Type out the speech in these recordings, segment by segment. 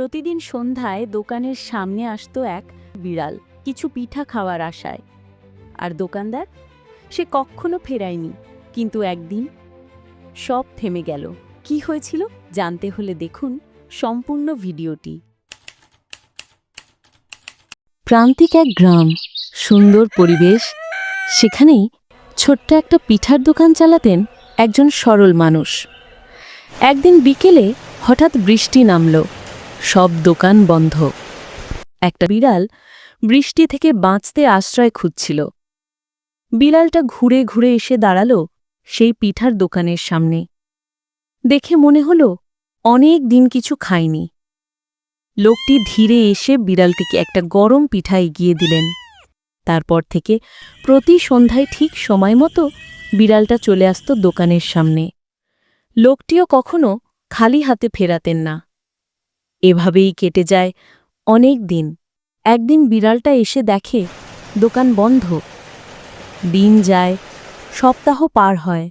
প্রতিদিন সন্ধ্যায় দোকানের সামনে আসতো এক বিড়াল, কিছু পিঠা খাওয়ার আশায়। আর দোকানদার? সে কখনো ফেরায়নি, কিন্তু একদিন সব থেমে গেল। কি হয়েছিল জানতে হলে দেখুন সম্পূর্ণ ভিডিওটি। প্রান্তিক এক গ্রাম, সুন্দর পরিবেশ। সেখানেই ছোট্ট একটা পিঠার দোকান চালাতেন একজন সরল মানুষ। একদিন বিকেলে হঠাৎ বৃষ্টি নামল। সব দোকান বন্ধ। একটা বিড়াল বৃষ্টি থেকে বাঁচতে আশ্রয় খুঁজছিল। বিড়ালটা ঘুরে ঘুরে এসে দাঁড়াল সেই পিঠার দোকানের সামনে। দেখে মনে হল অনেক দিন কিছু খায়নি। লোকটি ধীরে এসে বিড়ালটিকে একটা গরম পিঠা এগিয়ে দিলেন। তারপর থেকে প্রতি সন্ধ্যায় ঠিক সময় মতো বিড়ালটা চলে আসত দোকানের সামনে। লোকটিও কখনো খালি হাতে ফেরাতেন না। এভাবেই কেটে যায় অনেক দিন। একদিন বিড়ালটা এসে দেখে, দোকান বন্ধ। দিন যায়, সপ্তাহ পার হয়।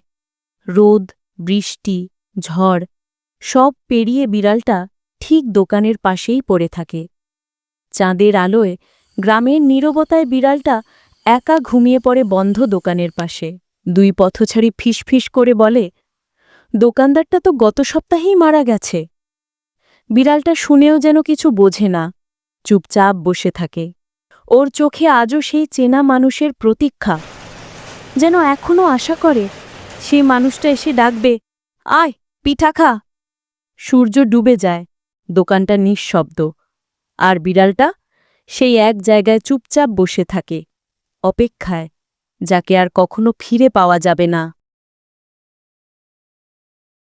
রোদ, বৃষ্টি, ঝড়, সব পেরিয়ে বিড়ালটা ঠিক দোকানের পাশেই পড়ে থাকে। চাঁদের আলোয় গ্রামের নীরবতায় বিড়ালটা একা ঘুমিয়ে পড়ে বন্ধ দোকানের পাশে। দুই পথছাড়ি ফিসফিস করে বলে, দোকানদারটা তো গত সপ্তাহেই মারা গেছে। বিড়ালটা শুনেও যেন কিছু বোঝে না। চুপচাপ বসে থাকে। ওর চোখে আজও সেই চেনা মানুষের প্রতীক্ষা। যেন এখনও আশা করে, সেই মানুষটা এসে ডাকবে, আয়, পিঠা খা। সূর্য ডুবে যায়। দোকানটা নিঃশব্দ। আর বিড়ালটা সেই এক জায়গায় চুপচাপ বসে থাকে। অপেক্ষায়, যাকে আর কখনো ফিরে পাওয়া যাবে না।